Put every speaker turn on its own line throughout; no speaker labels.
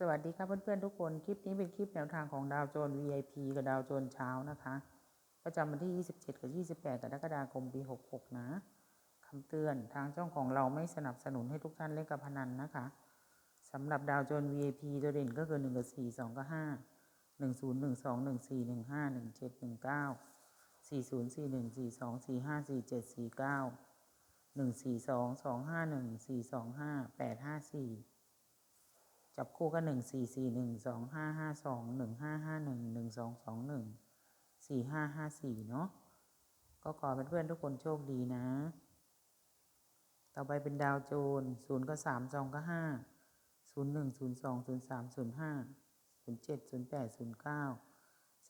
สวัสดีครับเพื่อนๆทุกคน คลิปนี้เป็นคลิปแนวทางของดาวโจน VIP กับดาวโจนเช้านะคะ ประจำวันที่ 27 กับ 28กรกฎาคมปี 66 นะคำเตือนทางช่องของเราไม่สนับสนุนให้ทุกท่านเล่นกับพนันนะคะสำหรับดาวโจน VIP ตัวเด่นก็คือ 1 กับ 4 2 กับ 5 1 0 1 2 1 4 1 5 1 7 1 9 4 0 4 1 4 2 4 5 4 7 4 9 1 4 2 2 5 1 4 2 5 8 5 4 จับคู่ก็หนึ่งสี่สี่หนึ่งสองห้าห้าสองหนึ่งห้าห้าหนึ่งหนึ่งสองสองหนึ่งสี่ห้าห้าสี่เนาะก็ขอเพื่อนๆทุกคนโชคดีนะ ต่อไปเป็นดาวโจนศูนย์ก็สามสองก็ห้าศูนย์หนึ่งศูนย์สองศูนย์สามศูนย์ห้าศูนย์เจ็ดศูนย์แปดศูนย์เก้า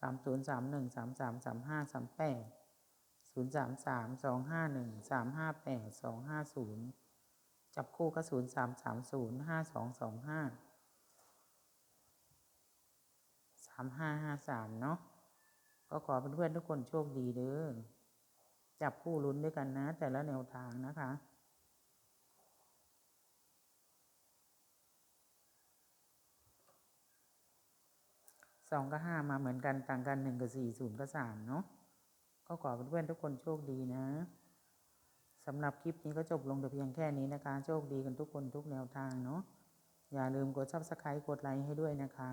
สามศูนย์สามหนึ่งสามสามสามห้าสามแปดศูนย์สามสามสองห้าหนึ่งสามห้าแปดสองห้าศูนย์จับคู่ก็ศูนย์สามสามศูนย์ห้าสองสองห้าามห้าห้าสามเนาะก็ขอเพื่อนๆทุกคนโชคดีเด้อจับคู่ลุ้นด้วยกันนะ แต่ละแนวทางนะคะสองกับห้ามาเหมือนกันต่างกันหนึ่งกับสี่ศูนย์กับสามเนาะก็ขอเพื่อนๆทุกคนโชคดีนะสำหรับคลิปนี้ก็จบลงแต่เพียงแค่นี้นะคะ โชคดีกันทุกคนทุกแนวทางเนาะอย่าลืมกดซับสไครต์กดไลค์ให้ด้วยนะคะ